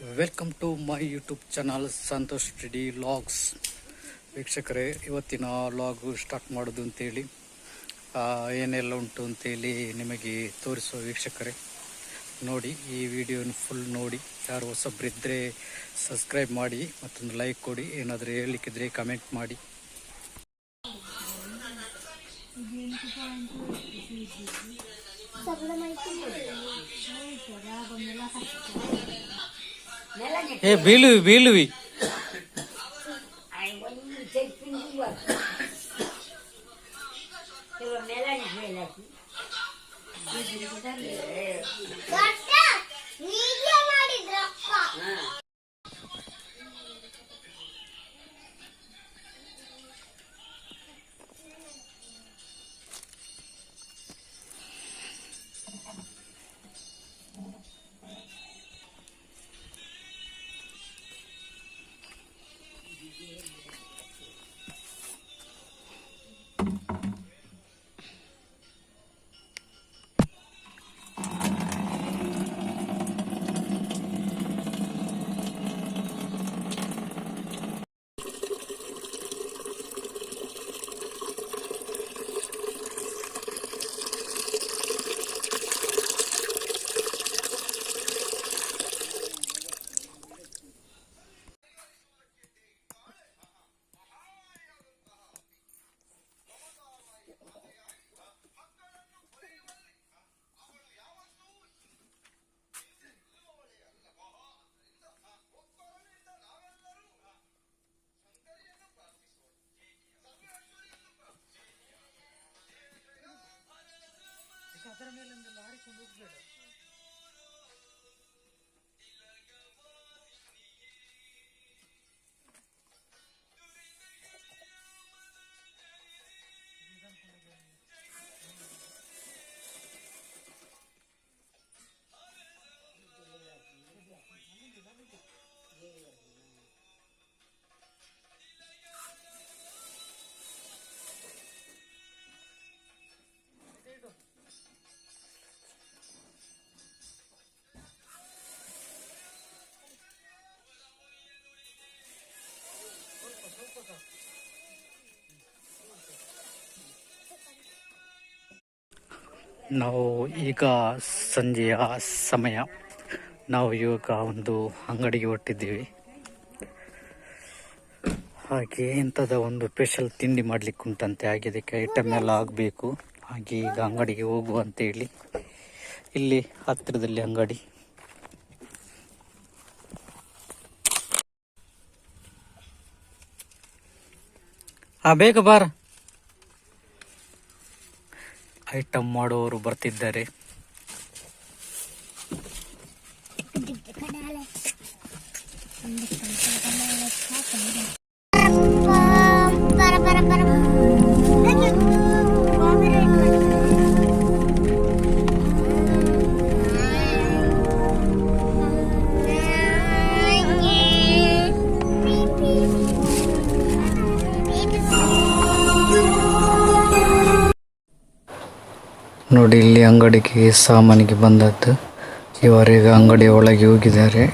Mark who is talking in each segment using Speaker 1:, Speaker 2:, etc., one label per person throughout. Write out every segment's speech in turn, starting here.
Speaker 1: Welcome to my YouTube channel Santosh Reddy logs ವೀಕ್ಷಕರೇ, ಇವತ್ತಿನ ಲಾಗು start ಮಾಡೋದು ಅಂತೇಳಿ ಏನೆಲ್ಲ ಉಂಟು ಅಂತೇಳಿ ನಿಮಗೆ ತೋರಿಸುವ ವೀಕ್ಷಕರೇ. ನೋಡಿ, ಈ ವಿಡಿಯೋನ ಫುಲ್ ನೋಡಿ, ಯಾರು ಹೊಸಬ್ರಿದ್ದರೆ ಸಬ್ಸ್ಕ್ರೈಬ್ ಮಾಡಿ, ಮತ್ತೊಂದು ಲೈಕ್ ಕೊಡಿ, ಏನಾದರೂ ಹೇಳಲಿಕ್ಕಿದ್ರೆ ಕಮೆಂಟ್ ಮಾಡಿ. એ ભીલવી ભીલવી.
Speaker 2: ಅದರ ಮೇಲೆ ಒಂದು ಲಾರಿ ಕೊಂಡು ಹೋಗ್ಬೇಡ ನಾವು ಈಗ ಸಂಜೆಯ ಸಮಯ. ನಾವು ಇವಾಗ ಒಂದು ಅಂಗಡಿಗೆ ಹೊಟ್ಟಿದ್ದೀವಿ ಹಾಗೆ ಇಂಥದ ಒಂದು ಸ್ಪೆಷಲ್ ತಿಂಡಿ ಮಾಡ್ಲಿಕ್ಕೆ ಉಂಟಂತೆ. ಹಾಗೆ ಅದಕ್ಕೆ ಐಟಮ್ ಎಲ್ಲ ಆಗಬೇಕು. ಹಾಗೆ ಈಗ ಅಂಗಡಿಗೆ ಹೋಗುವ ಅಂತೇಳಿ ಇಲ್ಲಿ ಹತ್ತಿರದಲ್ಲಿ ಅಂಗಡಿ. ಹಾ, ಬೇಗ ಬಾರ. ಐಟಮ್ ಮಾಡುವವರು ಬರ್ತಿದ್ದಾರೆ.
Speaker 1: ನೋಡಿ ಇಲ್ಲಿ ಅಂಗಡಿಗೆ ಸಾಮಾನಿಗೆ ಬಂದದ್ದು. ಇವರೀಗ ಅಂಗಡಿ ಒಳಗೆ ಹೋಗಿದ್ದಾರೆ.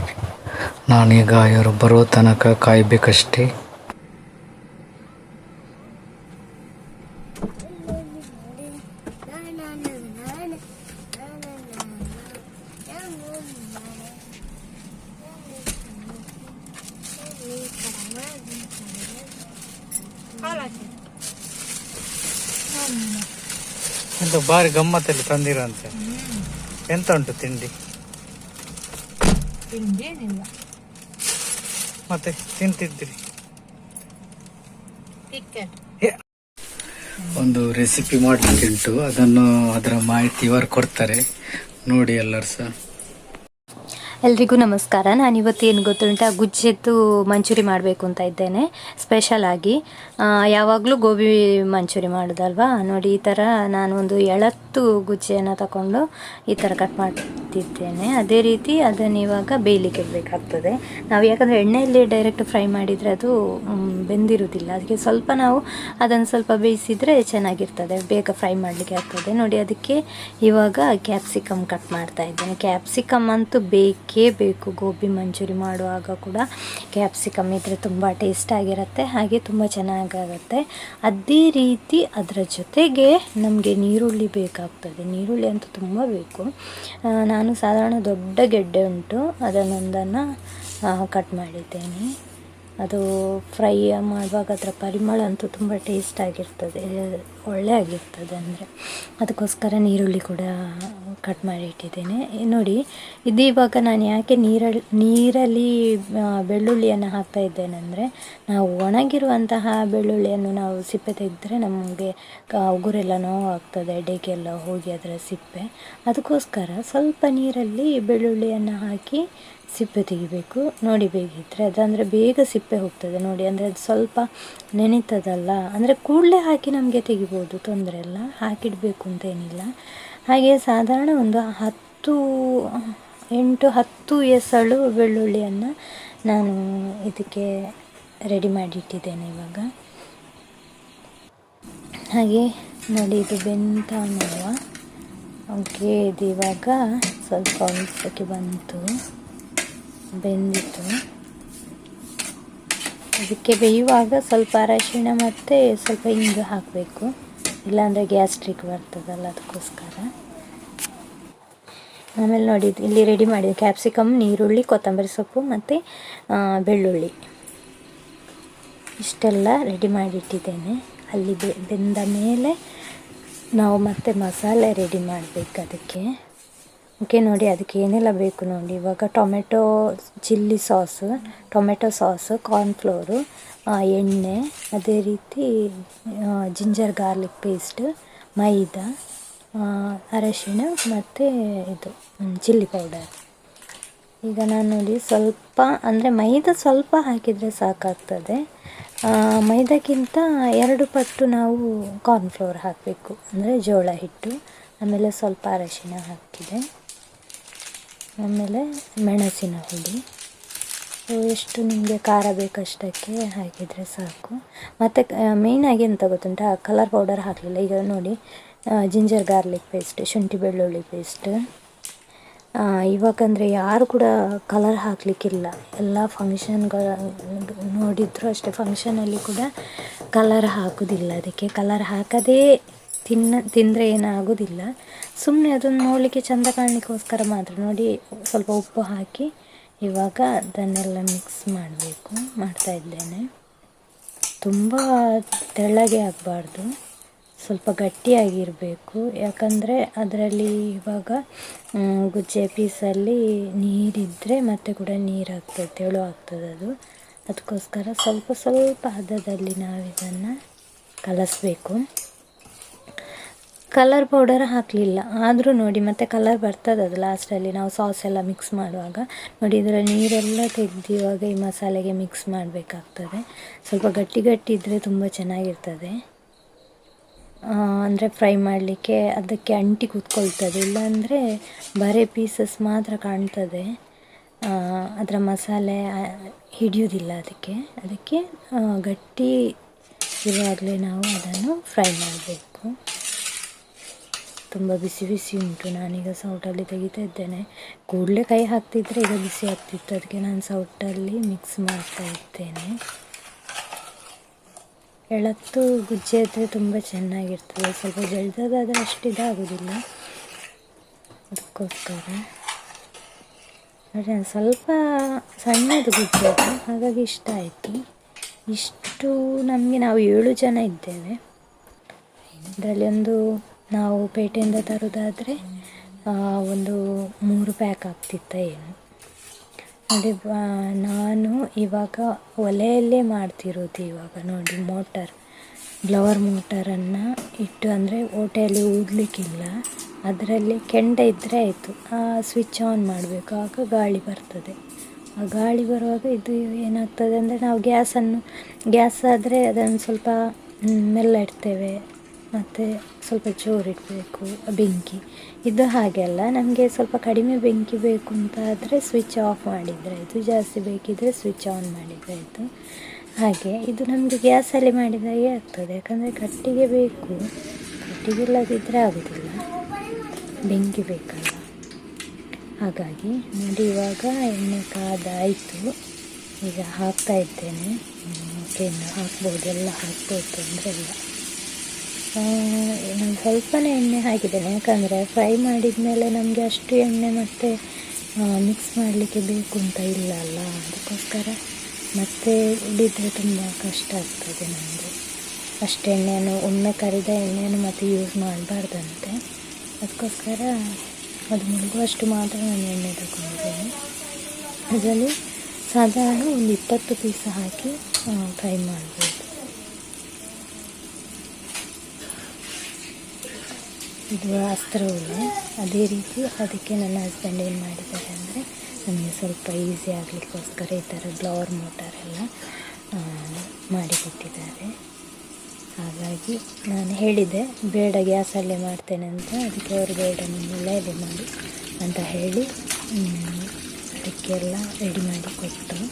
Speaker 1: ನಾನೀಗ ಇವರು ಬರುವ ತನಕ ಕಾಯ್ಬೇಕಷ್ಟೇ. ಎಂತ ಬಾರಿ ಗಮ್ಮತ್ತಲ್ಲಿ ತಂದಿರಂತೆ. ಎಂತ ಉಂಟು ತಿಂಡಿ?
Speaker 3: ತಿಂಡೇನಿಲ್ಲ.
Speaker 1: ಮತ್ತೆ
Speaker 3: ತಿಂತಿದ್ರಿ
Speaker 1: ಒಂದು ರೆಸಿಪಿ ಮಾಡ್ಲಿಕ್ಕೆ ಉಂಟು. ಅದನ್ನು ಅದರ ಮಾಹಿತಿ ಇವರು ಕೊಡ್ತಾರೆ. ನೋಡಿ ಎಲ್ಲರೂ ಸಹ.
Speaker 4: ಎಲ್ರಿಗೂ ನಮಸ್ಕಾರ. ನಾನು ಇವತ್ತು ಏನು ಗೊತ್ತುಂಟ? ಗುಜ್ಜೆದ್ದು ಮಂಚೂರಿ ಮಾಡಬೇಕು ಅಂತ ಇದ್ದೇನೆ. ಸ್ಪೆಷಲ್ ಆಗಿ. ಯಾವಾಗಲೂ ಗೋಬಿ ಮಂಚೂರಿ ಮಾಡೋದಲ್ವಾ? ನೋಡಿ, ಈ ಥರ ನಾನು ಒಂದು ಎಳತ್ತು ಗುಜ್ಜೆಯನ್ನು ತಗೊಂಡು ಈ ಥರ ಕಟ್ ಮಾಡಿ ಇಟ್ಟಿದ್ದೇನೆ ಅದೇ ರೀತಿ ಅದನ್ನು ಇವಾಗ ಬೇಯಲಿಕ್ಕೆ ಇಡಬೇಕಾಗ್ತದೆ ನಾವು ಯಾಕಂದರೆ ಎಣ್ಣೆಯಲ್ಲಿ ಡೈರೆಕ್ಟ್ ಫ್ರೈ ಮಾಡಿದರೆ ಅದು ಬೆಂದಿರುವುದಿಲ್ಲ ಅದಕ್ಕೆ ಸ್ವಲ್ಪ ನಾವು ಅದನ್ನು ಸ್ವಲ್ಪ ಬೇಯಿಸಿದರೆ ಚೆನ್ನಾಗಿರ್ತದೆ. ಬೇಗ ಫ್ರೈ ಮಾಡಲಿಕ್ಕೆ ಆಗ್ತದೆ. ನೋಡಿ ಅದಕ್ಕೆ ಇವಾಗ ಕ್ಯಾಪ್ಸಿಕಮ್ ಕಟ್ ಮಾಡ್ತಾ ಇದ್ದೇನೆ. ಕ್ಯಾಪ್ಸಿಕಮ್ ಅಂತೂ ಬೇಕೇ ಬೇಕು. ಗೋಬಿ ಮಂಚೂರಿ ಮಾಡುವಾಗ ಕೂಡ ಕ್ಯಾಪ್ಸಿಕಮ್ ಇದ್ದರೆ ತುಂಬ ಟೇಸ್ಟಾಗಿರುತ್ತೆ ಹಾಗೆ ತುಂಬ ಚೆನ್ನಾಗಾಗುತ್ತೆ. ಅದೇ ರೀತಿ ಅದರ ಜೊತೆಗೆ ನಮಗೆ ನೀರುಳ್ಳಿ ಬೇಕಾಗ್ತದೆ. ನೀರುಳ್ಳಿ ಅಂತೂ ತುಂಬ ಬೇಕು. ಆ, ನಾನು ಸಾಧಾರಣ ದೊಡ್ಡ ಗೆಡ್ಡೆ ಉಂಟು. ಅದನ್ನೊಂದನ್ನು ಕಟ್ ಮಾಡಿದ್ದೇನೆ. ಅದು ಫ್ರೈ ಮಾಡುವಾಗ ಅದರ ಪರಿಮಳ ಅಂತೂ ತುಂಬ ಟೇಸ್ಟ್ ಆಗಿರ್ತದೆ, ಒಳ್ಳೆ ಆಗಿರ್ತದೆ ಅಂದರೆ. ಅದಕ್ಕೋಸ್ಕರ ನೀರುಳ್ಳಿ ಕೂಡ ಕಟ್ ಮಾಡಿ ಇಟ್ಟಿದ್ದೇನೆ. ನೋಡಿ, ಇದು ಇವಾಗ ನಾನು ಯಾಕೆ ನೀರಲ್ಲಿ ನೀರಲ್ಲಿ ಬೆಳ್ಳುಳ್ಳಿಯನ್ನು ಹಾಕ್ತಾ ಇದ್ದೇನೆ ಅಂದರೆ, ನಾವು ಒಣಗಿರುವಂತಹ ಬೆಳ್ಳುಳ್ಳಿಯನ್ನು ನಾವು ಸಿಪ್ಪೆ ತೆಗೆದ್ರೆ ನಮಗೆ ಉಗುರೆಲ್ಲ ನೋವಾಗ್ತದೆ ಡೇಗೆಲ್ಲ ಹೋಗಿ ಅದರ ಸಿಪ್ಪೆ. ಅದಕ್ಕೋಸ್ಕರ ಸ್ವಲ್ಪ ನೀರಲ್ಲಿ ಬೆಳ್ಳುಳ್ಳಿಯನ್ನು ಹಾಕಿ ಸಿಪ್ಪೆ ತೆಗಿಬೇಕು. ನೋಡಿ ಬೇಗಿದ್ರೆ ಅದಂದರೆ ಬೇಗ ಸಿಪ್ಪೆ ಹೋಗ್ತದೆ ನೋಡಿ. ಅಂದರೆ ಅದು ಸ್ವಲ್ಪ ನೆನೀತದಲ್ಲ. ಅಂದರೆ ಕೂಡಲೇ ಹಾಕಿ ನಮಗೆ ತೆಗಿಬೋದು, ತೊಂದರೆ ಇಲ್ಲ. ಹಾಕಿಡಬೇಕು ಅಂತ ಏನಿಲ್ಲ. ಹಾಗೆ ಸಾಧಾರಣ ಒಂದು ಹತ್ತು, ಎಂಟು, ಹತ್ತು ಎಸಳು ಬೆಳ್ಳುಳ್ಳಿಯನ್ನು ನಾನು ಇದಕ್ಕೆ ರೆಡಿ ಮಾಡಿಟ್ಟಿದ್ದೇನೆ ಇವಾಗ. ಹಾಗೆ ನೋಡಿ ಇದು ಬೆಂತ ಓಕೆ, ಇದು ಇವಾಗ ಸ್ವಲ್ಪ ಒಂದ್ಸಕ್ಕೆ ಬಂತು. ಬೆಂದಿತ್ತು. ಅದಕ್ಕೆ ಬೇಯುವಾಗ ಸ್ವಲ್ಪ ಅರಶಿಣ ಮತ್ತು ಸ್ವಲ್ಪ ಇಂಗು ಹಾಕಬೇಕು. ಇಲ್ಲಾಂದರೆ ಗ್ಯಾಸ್ಟ್ರಿಕ್ ಬರ್ತದಲ್ಲ ಅದಕ್ಕೋಸ್ಕರ. ಆಮೇಲೆ ನೋಡಿ, ಇಲ್ಲಿ ರೆಡಿ ಮಾಡಿದೆ. ಕ್ಯಾಪ್ಸಿಕಮ್ ನೀರುಳ್ಳಿ, ಕೊತ್ತಂಬರಿ ಸೊಪ್ಪು ಮತ್ತು ಬೆಳ್ಳುಳ್ಳಿ. ಇಷ್ಟೆಲ್ಲ ರೆಡಿ ಮಾಡಿಟ್ಟಿದ್ದೇನೆ. ಅಲ್ಲಿ ಬೆಂದ ಮೇಲೆ ನಾವು ಮತ್ತೆ ಮಸಾಲೆ ರೆಡಿ ಮಾಡಬೇಕು ಅದಕ್ಕೆ. ಓಕೆ, ನೋಡಿ ಅದಕ್ಕೆ ಏನೆಲ್ಲ ಬೇಕು ನೋಡಿ. ಇವಾಗ tomato chilli sauce, tomato sauce cornflour ಎಣ್ಣೆ, ಅದೇ ರೀತಿ ಜಿಂಜರ್ ಗಾರ್ಲಿಕ್ ಪೇಸ್ಟ್ ಮೈದಾ ಅರಶಿಣ ಮತ್ತು ಇದು ಚಿಲ್ಲಿ ಪೌಡರ್ ಈಗ ನಾನು ನೋಡಿ ಸ್ವಲ್ಪ, ಅಂದರೆ ಮೈದಾ ಸ್ವಲ್ಪ ಹಾಕಿದರೆ ಸಾಕಾಗ್ತದೆ. ಮೈದಾಕ್ಕಿಂತ ಎರಡು ಪಟ್ಟು ನಾವು ಕಾರ್ನ್ಫ್ಲೋರ್ ಹಾಕಬೇಕು. ಅಂದರೆ ಜೋಳ ಹಿಟ್ಟು, ಆಮೇಲೆ ಸ್ವಲ್ಪ ಅರಶಿನ ಹಾಕಿದೆ. ಆಮೇಲೆ ಮೆಣಸಿನ ಹುಡಿ ಎಷ್ಟು ನಿಮಗೆ ಖಾರ ಬೇಕಷ್ಟಕ್ಕೆ ಹಾಕಿದರೆ ಸಾಕು. ಮತ್ತು ಮೇಯ್ನಾಗಿ ಎಂತ ಗೊತ್ತುಂಟಾ? ಕಲರ್ ಪೌಡರ್ ಹಾಕಲಿಲ್ಲ. ಈಗ ನೋಡಿ ಜಿಂಜರ್ ಗಾರ್ಲಿಕ್ ಪೇಸ್ಟ್ ಶುಂಠಿ ಬೆಳ್ಳುಳ್ಳಿ ಪೇಸ್ಟ್ ಇವಾಗಂದರೆ ಯಾರು ಕೂಡ ಕಲರ್ ಹಾಕಲಿಕ್ಕಿಲ್ಲ. ಎಲ್ಲ ಫಂಕ್ಷನ್ಗಳ ನೋಡಿದ್ರು ಅಷ್ಟೇ. ಫಂಕ್ಷನಲ್ಲಿ ಕೂಡ ಕಲರ್ ಹಾಕೋದಿಲ್ಲ. ಅದಕ್ಕೆ ಕಲರ್ ಹಾಕದೇ ತಿನ್ನ, ತಿಂದರೆ ಏನಾಗೋದಿಲ್ಲ. ಸುಮ್ಮನೆ ಅದನ್ನು ನೋಡಲಿಕ್ಕೆ ಚೆಂದ ಕಾಣಲಿಕ್ಕೋಸ್ಕರ ಮಾತ್ರ ನೋಡಿ, ಸ್ವಲ್ಪ ಉಪ್ಪು ಹಾಕಿ ಇವಾಗ ಅದನ್ನೆಲ್ಲ ಮಿಕ್ಸ್ ಮಾಡಬೇಕು, ಮಾಡ್ತಾ ಇದ್ದೇನೆ. ತುಂಬ ತೆಳ್ಳಗೆ ಆಗಬಾರ್ದು. ಸ್ವಲ್ಪ ಗಟ್ಟಿಯಾಗಿರಬೇಕು. ಯಾಕಂದರೆ ಅದರಲ್ಲಿ ಇವಾಗ ಗುಜ್ಜೆ ಪೀಸಲ್ಲಿ ನೀರಿದ್ದರೆ ಮತ್ತೆ ಕೂಡ ನೀರಾಗ್ತದೆ, ತೆಳು ಆಗ್ತದೆ ಅದು. ಅದಕ್ಕೋಸ್ಕರ ಸ್ವಲ್ಪ ಸ್ವಲ್ಪ ಹದದಲ್ಲಿ ನಾವಿದನ್ನು ಕಲಸಬೇಕು. ಕಲರ್ ಪೌಡರ್ ಹಾಕಲಿಲ್ಲ. ಆದರೂ ನೋಡಿ, ಮತ್ತೆ ಕಲರ್ ಬರ್ತದೆ ಅದು ಲಾಸ್ಟಲ್ಲಿ ನಾವು ಸಾಸ್ ಎಲ್ಲ ಮಿಕ್ಸ್ ಮಾಡುವಾಗ. ನೋಡಿ ಇದರ ನೀರೆಲ್ಲ ತೆಗೆದು ಈ ಮಸಾಲೆಗೆ ಮಿಕ್ಸ್ ಮಾಡಬೇಕಾಗ್ತದೆ. ಸ್ವಲ್ಪ ಗಟ್ಟಿ ಗಟ್ಟಿ ಇದ್ದರೆ ತುಂಬ ಚೆನ್ನಾಗಿರ್ತದೆ. ಅಂದರೆ ಫ್ರೈ ಮಾಡಲಿಕ್ಕೆ ಅದಕ್ಕೆ ಅಂಟಿ ಕೂತ್ಕೊಳ್ತದೆ. ಇಲ್ಲಾಂದರೆ ಬರೇ ಪೀಸಸ್ ಮಾತ್ರ ಕಾಣ್ತದೆ. ಅದರ ಮಸಾಲೆ ಹಿಡಿಯೋದಿಲ್ಲ ಅದಕ್ಕೆ. ಅದಕ್ಕೆ ಗಟ್ಟಿ ಇರುವಾಗಲೇ ನಾವು ಅದನ್ನು ಫ್ರೈ ಮಾಡಬೇಕು. ತುಂಬ ಬಿಸಿ ಬಿಸಿ ಉಂಟು. ನಾನೀಗ ಸೌಟಲ್ಲಿ ತೆಗಿತಾ ಇದ್ದೇನೆ. ಕೂಡಲೇ ಕೈ ಹಾಕ್ತಿದ್ರೆ ಈಗ ಬಿಸಿ ಆಗ್ತಿತ್ತು. ಅದಕ್ಕೆ ನಾನು ಸೌಟಲ್ಲಿ ಮಿಕ್ಸ್ ಮಾಡ್ತಾ ಇದ್ದೇನೆ. ಎಳತ್ತು ಗುಜ್ಜೆ ಆದರೆ ತುಂಬ ಚೆನ್ನಾಗಿರ್ತದೆ. ಸ್ವಲ್ಪ ಜಲ್ದಾದ್ರೆ ಅಷ್ಟು ಇದಾಗೋದಿಲ್ಲ. ಅದಕ್ಕೋಸ್ಕರ. ನಾನು ಸ್ವಲ್ಪ ಸಣ್ಣದು ಗುಜ್ಜೆ ಅದು ಹಾಗಾಗಿ ಇಷ್ಟ ಆಯಿತು. ಇಷ್ಟು ನಮಗೆ ನಾವು ಏಳು ಜನ ಇದ್ದೇವೆ. ಇದರಲ್ಲಿ ಒಂದು ನಾವು ಪೇಟೆಯಿಂದ ತರೋದಾದರೆ ಒಂದು ಮೂರು ಪ್ಯಾಕ್ ಆಗ್ತಿತ್ತ ಏನು. ನೋಡಿ ನಾನು ಇವಾಗ ಒಲೆಯಲ್ಲೇ ಮಾಡ್ತಿರೋದು ಇವಾಗ ನೋಡಿ ಮೋಟರ್ ಬ್ಲವರ್ ಮೋಟರನ್ನು ಇಟ್ಟು ಅಂದರೆ ಓಟೆಯಲ್ಲಿ ಊದಲಿಕ್ಕಿಲ್ಲ. ಅದರಲ್ಲಿ ಕೆಂಡ ಇದ್ದರೆ ಆಯಿತು. ಆ ಸ್ವಿಚ್ ಆನ್ ಮಾಡಬೇಕು. ಆಗ ಗಾಳಿ ಬರ್ತದೆ. ಆ ಗಾಳಿ ಬರುವಾಗ ಇದು ಏನಾಗ್ತದೆ ಅಂದರೆ ನಾವು ಗ್ಯಾಸನ್ನು, ಗ್ಯಾಸ್ ಆದರೆ ಅದನ್ನು ಸ್ವಲ್ಪ ಮೆಲ್ಲ ಇಡ್ತೇವೆ. ಮತ್ತು ಸ್ವಲ್ಪ ಜೋರಿಡಬೇಕು ಬೆಂಕಿ. ಇದು ಹಾಗೆ ಅಲ್ಲ, ನಮಗೆ ಸ್ವಲ್ಪ ಕಡಿಮೆ ಬೆಂಕಿ ಬೇಕು ಅಂತ ಆದರೆ ಸ್ವಿಚ್ ಆಫ್ ಮಾಡಿದರೆ ಆಯಿತು, ಜಾಸ್ತಿ ಬೇಕಿದ್ದರೆ ಸ್ವಿಚ್ ಆನ್ ಮಾಡಿದರೆ ಆಯಿತು. ಹಾಗೆ, ಇದು ನಮಗೆ ಗ್ಯಾಸಲ್ಲಿ ಮಾಡಿದಾಗೆ ಆಗ್ತದೆ, ಯಾಕಂದರೆ ಕಟ್ಟಿಗೆ ಬೇಕು. ಕಟ್ಟಿಗೆ ಇಲ್ಲದಿದ್ದರೆ ಆಗೋದಿಲ್ಲ. ಬೆಂಕಿ ಬೇಕಲ್ಲ. ಹಾಗಾಗಿ ನೋಡಿ, ಇವಾಗ ಎಣ್ಣೆ ಕಾದಾಯಿತು. ಈಗ ಹಾಕ್ತಾ ಇದ್ದೇನೆ. ಹಾಕ್ಬೋದು, ಎಲ್ಲ ಹಾಕ್ಬೋದು ತೊಂದರೆ ಇಲ್ಲ. ನಾನು ಸ್ವಲ್ಪನೇ ಎಣ್ಣೆ ಹಾಕಿದ್ದೇನೆ ಯಾಕಂದರೆ ಫ್ರೈ ಮಾಡಿದ ಮೇಲೆ ನಮಗೆ ಅಷ್ಟು ಎಣ್ಣೆ ಮತ್ತೆ ಮಿಕ್ಸ್ ಮಾಡಲಿಕ್ಕೆ ಬೇಕು ಅಂತ ಇಲ್ಲ ಅಲ್ಲ, ಅದಕ್ಕೋಸ್ಕರ ಮತ್ತೆ ಉಳಿದರೆ ತುಂಬ ಕಷ್ಟ ಆಗ್ತದೆ ನಮಗೆ. ಅಷ್ಟು ಎಣ್ಣೆಯನ್ನು ಒಮ್ಮೆ ಕರಿದ ಎಣ್ಣೆಯನ್ನು ಮತ್ತೆ ಯೂಸ್ ಮಾಡಬಾರ್ದಂತೆ. ಅದಕ್ಕೋಸ್ಕರ ಅದು ಮುಳುಗುವಷ್ಟು ಮಾತ್ರ ನಾನು ಎಣ್ಣೆ ತಗೊಂಡಿದ್ದೇನೆ. ಅದರಲ್ಲಿ ಸಾಧಾರಣ ಒಂದು ಇಪ್ಪತ್ತು ಪೀಸ್ ಹಾಕಿ ಫ್ರೈ ಮಾಡ್ಬೋದು. ಇದು ಅಸ್ತ್ರ ಅದೇ ರೀತಿ ಅದಕ್ಕೆ ನನ್ನ ಹಸ್ಬೆಂಡ್ ಏನು ಮಾಡಿದ್ದಾರೆ ಅಂದರೆ ನಮಗೆ ಸ್ವಲ್ಪ ಈಸಿ ಆಗಲಿಕ್ಕೋಸ್ಕರ ಈ ಥರ ಬ್ಲವರ್ ಮೋಟಾರ್ ಎಲ್ಲ ಮಾಡಿಕೊಟ್ಟಿದ್ದಾರೆ. ಹಾಗಾಗಿ ನಾನು ಹೇಳಿದೆ ಬೇಡ ಗ್ಯಾಸಲ್ಲೇ ಮಾಡ್ತೇನೆ ಅಂತ. ಅದಕ್ಕೆ ಅವರು ಬೇಡ ನಿಮ್ಮೆಲ್ಲ ಇದೆ ಮಾಡಿ ಅಂತ ಹೇಳಿ ಅದಕ್ಕೆಲ್ಲ ರೆಡಿ ಮಾಡಿ ಕೊಟ್ಟರು.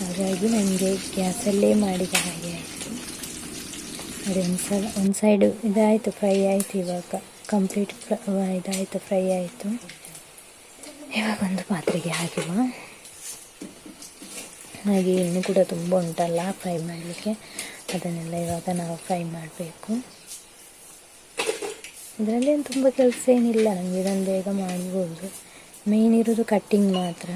Speaker 4: ಹಾಗಾಗಿ ನನಗೆ ಗ್ಯಾಸಲ್ಲೇ ಮಾಡಿದ ಹಾಗೆ ಆಯಿತು. ಅದು ಒಂದು ಸಲ ಒಂದು ಸೈಡು ಇದಾಯಿತು ಫ್ರೈ ಆಯಿತು ಇವಾಗ. ಕಂಪ್ಲೀಟ್ ಇದಾಯಿತು ಫ್ರೈ ಆಯಿತು. ಇವಾಗ ಒಂದು ಪಾತ್ರೆಗೆ ಹಾಕಿವ. ಹಾಗೆ ಇನ್ನೂ ಕೂಡ ತುಂಬ ಉಂಟಲ್ಲ ಫ್ರೈ ಮಾಡಲಿಕ್ಕೆ. ಅದನ್ನೆಲ್ಲ ಇವಾಗ ನಾವು ಫ್ರೈ ಮಾಡಬೇಕು. ಇದರಲ್ಲಿ ಏನು ತುಂಬ ಕೆಲಸ ಏನಿಲ್ಲ ನಮಗೆ ಇದನ್ನು ಬೇಗ ಮಾಡ್ಬೋದು. ಮೇಯ್ನ್ ಇರೋದು ಕಟ್ಟಿಂಗ್ ಮಾತ್ರ.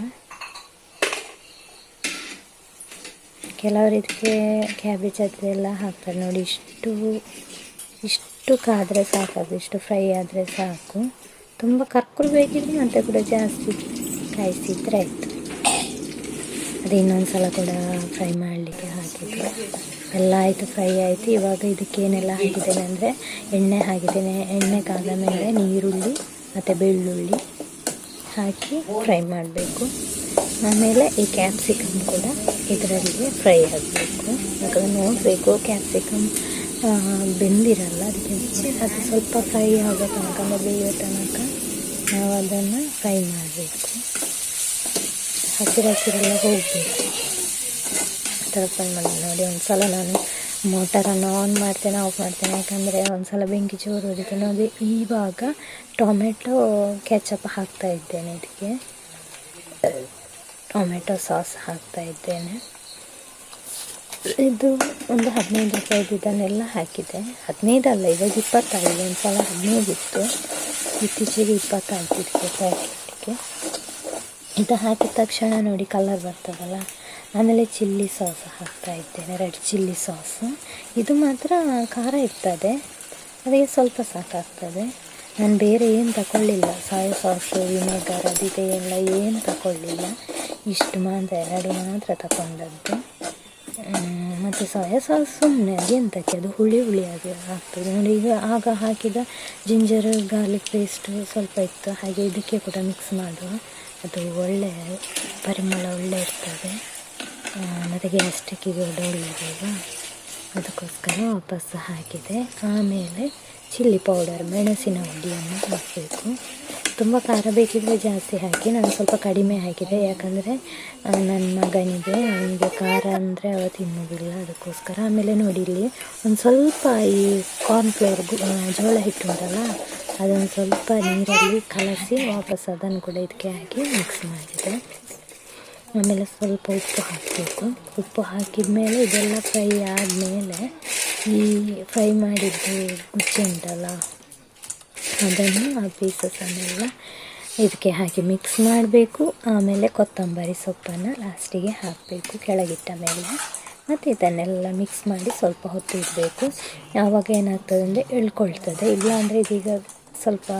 Speaker 4: ಕೆಲವರು ಇದಕ್ಕೆ ಕ್ಯಾಬೇಜ್ ಅದೆಲ್ಲ ಹಾಕ್ತಾರೆ. ನೋಡಿ, ಇಷ್ಟು ಇಷ್ಟು ಕಾದರೆ ಸಾಕು ಇಷ್ಟು ಫ್ರೈ ಆದರೆ ಸಾಕು. ತುಂಬ ಕರ್ಕುರು ಬೇಕಿದ್ರೆ ಮತ್ತೆ ಕೂಡ ಜಾಸ್ತಿ ಕಾಯಿಸಿದ್ರೆ ಆಯಿತು. ಅದು ಇನ್ನೊಂದು ಸಲ ಕೂಡ ಫ್ರೈ ಮಾಡಲಿಕ್ಕೆ ಹಾಕಿದ್ರು. ಎಲ್ಲ ಆಯಿತು ಫ್ರೈ ಆಯಿತು. ಇವಾಗ ಇದಕ್ಕೆ ಏನೆಲ್ಲ ಹಾಕಿದ್ದೇನೆ ಅಂದರೆ ಎಣ್ಣೆ ಹಾಕಿದ್ದೇನೆ. ಎಣ್ಣೆ ಕಾದ ಮೇಲೆ ನೀರುಳ್ಳಿ ಮತ್ತು ಬೆಳ್ಳುಳ್ಳಿ ಹಾಕಿ ಫ್ರೈ ಮಾಡಬೇಕು. ಆಮೇಲೆ ಈ ಕ್ಯಾಪ್ಸಿಕಮ್ ಕೂಡ ಇದರಲ್ಲಿ ಫ್ರೈ ಆಗಬೇಕು. ಯಾಕಂದರೆ ನೋಡಬೇಕು ಕ್ಯಾಪ್ಸಿಕಮ್ ಬೆಂದಿರಲ್ಲ, ಅದಕ್ಕೆ ಅದು ಸ್ವಲ್ಪ ಫ್ರೈ ಆಗೋ ತನಕ ಬೇಯೋ ತನಕ ನಾವು ಅದನ್ನು ಫ್ರೈ ಮಾಡಬೇಕು. ಹಸಿರು ಹಸಿರೆಲ್ಲ ಹೋಗಬೇಕು. ಥರ ಫ್ರೈ ಮಾಡಿ ನೋಡಿ ಒಂದು ಸಲ ನಾನು ಮೋಟರನ್ನು ಆನ್ ಮಾಡ್ತೇನೆ ಆಫ್ ಮಾಡ್ತೇನೆ. ಯಾಕಂದರೆ ಒಂದು ಸಲ ಬೆಂಕಿ ಜೋರು ಹೊಡಿತು ನೋಡಿ, ಇವಾಗ ಟೊಮೆಟೊ ಕೆಚಪ್ ಹಾಕ್ತಾ ಇದ್ದೇನೆ ಇದಕ್ಕೆ. ಟೊಮೆಟೊ ಸಾಸ್ ಹಾಕ್ತಾ ಇದ್ದೇನೆ. ಇದು ಒಂದು ಹದಿನೈದು ರೂಪಾಯಿದು ಇದನ್ನೆಲ್ಲ ಹಾಕಿದೆ. ಹದಿನೈದು ಅಲ್ಲ, ಇವಾಗ ಇಪ್ಪತ್ತಾಗಿದೆ ಒಂದು ಸಲ ಹದಿನೈದು ಇತ್ತು. ಇತ್ತೀಚೆಗೆ ಇಪ್ಪತ್ತಾಯ್ತು ಇದಕ್ಕೆ ಪ್ಯಾಕೆಟ್ಗೆ ಇದು ಹಾಕಿದ ತಕ್ಷಣ ನೋಡಿ ಕಲರ್ ಬರ್ತದಲ್ಲ, ಆಮೇಲೆ ಚಿಲ್ಲಿ ಸಾಸ್ ಹಾಕ್ತಾ ಇದ್ದೇನೆ ರೆಡ್ ಚಿಲ್ಲಿ ಸಾಸ್ ಇದು ಮಾತ್ರ ಖಾರ ಇರ್ತದೆ ಅದಕ್ಕೆ ಸ್ವಲ್ಪ ಸಾಕಾಗ್ತದೆ. ನಾನು ಬೇರೆ ಏನು ತಗೊಳ್ಳಿಲ್ಲ ಸಾಯ ಸಾಸು ವಿನೆಗರ್ ಅದಿದೆ ಎಲ್ಲ ಏನು ತಗೊಳ್ಳಿಲ್ಲ ಇಷ್ಟು ಮಾತ್ರ, ಎರಡು ಮಾತ್ರ ತಗೊಂಡದ್ದು ಮತ್ತು ಸೋಯಾ ಸಾಸ್ ಸುಮ್ಮನೆ ಎಂತಕ್ಕೆ? ಅದು ಹುಳಿ ಹುಳಿ ಆಗಿ ಆಗ್ತದೆ. ನೋಡಿ, ಈಗ ಆಗ ಹಾಕಿದ ಜಿಂಜರ್, ಗಾರ್ಲಿಕ್ ಪೇಸ್ಟ್ ಸ್ವಲ್ಪ ಇತ್ತು. ಹಾಗೆ ಇದಕ್ಕೆ ಕೂಡ ಮಿಕ್ಸ್ ಮಾಡುವ. ಅದು ಒಳ್ಳೆ, ಪರಿಮಳ ಒಳ್ಳೆ ಇರ್ತದೆ. ಮತ್ತು ಗ್ಯಾಸ್ಟಿಕ್ಕಿಗೆ ಒಳ್ಳೆಯದಲ್ವಾ ಅದಕ್ಕೋಸ್ಕರ ವಾಪಸ್ ಹಾಕಿದೆ. ಆಮೇಲೆ ಚಿಲ್ಲಿ ಪೌಡರ್, ಮೆಣಸಿನ ಹುಡಿಯನ್ನು ಹಾಕಬೇಕು. ತುಂಬ ಖಾರ ಬೇಕಿದ್ರೆ ಜಾಸ್ತಿ ಹಾಕಿ, ನಾನು ಸ್ವಲ್ಪ ಕಡಿಮೆ ಹಾಕಿದೆ. ಯಾಕಂದರೆ ನನ್ನ ಮಗನಿಗೆ ಅವನಿಗೆ ಖಾರ ಅಂದರೆ ಅವ ತಿನ್ನೋದಿಲ್ಲ ಅದಕ್ಕೋಸ್ಕರ. ಆಮೇಲೆ ನೋಡಿ ಇಲ್ಲಿ ಒಂದು ಸ್ವಲ್ಪ ಈ ಕಾರ್ನ್ಫ್ಲವರ್ ಜೋಳ ಹಿಟ್ಟು ಉಂಟಲ್ಲ ಅದೊಂದು ಸ್ವಲ್ಪ ನೀರಲ್ಲಿ ಕಲಸಿ ವಾಪಸ್ ಅದನ್ನು ಕೂಡ ಇದಕ್ಕೆ ಹಾಕಿ ಮಿಕ್ಸ್ ಮಾಡಿದೆ. ಆಮೇಲೆ ಸ್ವಲ್ಪ ಉಪ್ಪು ಹಾಕಬೇಕು. ಉಪ್ಪು ಹಾಕಿದ ಮೇಲೆ ಇದೆಲ್ಲ ಫ್ರೈ ಆದಮೇಲೆ ಈ ಫ್ರೈ ಮಾಡಿದ್ದು ಗುಚ್ಚೆ ಉಂಟಲ್ಲ ಅದನ್ನು ಆ ಪೀಸಸನ್ನೆಲ್ಲ ಇದಕ್ಕೆ ಹಾಕಿ ಮಿಕ್ಸ್ ಮಾಡಬೇಕು. ಆಮೇಲೆ ಕೊತ್ತಂಬರಿ ಸೊಪ್ಪನ್ನು ಲಾಸ್ಟಿಗೆ ಹಾಕಬೇಕು ಕೆಳಗಿಟ್ಟ ಮೇಲೆ. ಮತ್ತು ಇದನ್ನೆಲ್ಲ ಮಿಕ್ಸ್ ಮಾಡಿ ಸ್ವಲ್ಪ ಹೊತ್ತು ಇಡಬೇಕು. ಯಾವಾಗ ಏನಾಗ್ತದೆ ಅಂದರೆ ಎಳ್ಕೊಳ್ತದೆ. ಇಲ್ಲಾಂದರೆ ಇದೀಗ ಸ್ವಲ್ಪ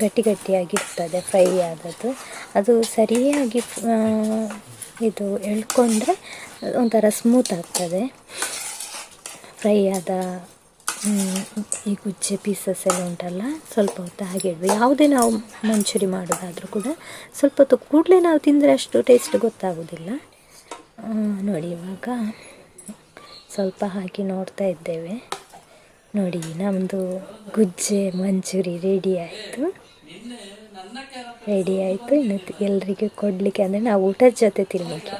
Speaker 4: ಗಟ್ಟಿ ಗಟ್ಟಿಯಾಗಿರ್ತದೆ ಫ್ರೈ ಆದದ್ದು. ಅದು ಸರಿಯಾಗಿ ಇದು ಎಳ್ಕೊಂಡ್ರೆ ಒಂಥರ ಸ್ಮೂತ್ ಆಗ್ತದೆ. ಫ್ರೈ ಆದ ಈ ಗುಜ್ಜೆ ಪೀಸಸ್ ಎಲ್ಲ ಉಂಟಲ್ಲ, ಸ್ವಲ್ಪ ಹೊತ್ತು ಹಾಗೆ ಯಾವುದೇ ನಾವು ಮಂಚೂರಿ ಮಾಡೋದಾದರೂ ಕೂಡ ಸ್ವಲ್ಪ ಹೊತ್ತು ಕೂಡಲೇ ನಾವು ತಿಂದರೆ ಅಷ್ಟು ಟೇಸ್ಟ್ ಗೊತ್ತಾಗೋದಿಲ್ಲ. ನೋಡಿ ಇವಾಗ ಸ್ವಲ್ಪ ಹಾಕಿ ನೋಡ್ತಾ ಇದ್ದೇವೆ. ನೋಡಿ ನಮ್ಮದು ಗುಜ್ಜೆ ಮಂಚೂರಿ ರೆಡಿ ಆಯಿತು. ರೆಡಿ ಆಯಿತು. ಇನ್ನು ಎಲ್ರಿಗೂ ಕೊಡಲಿಕ್ಕೆ ಅಂದರೆ ನಾವು ಊಟದ ಜೊತೆ ತಿನ್ನಲಿಕ್ಕೆ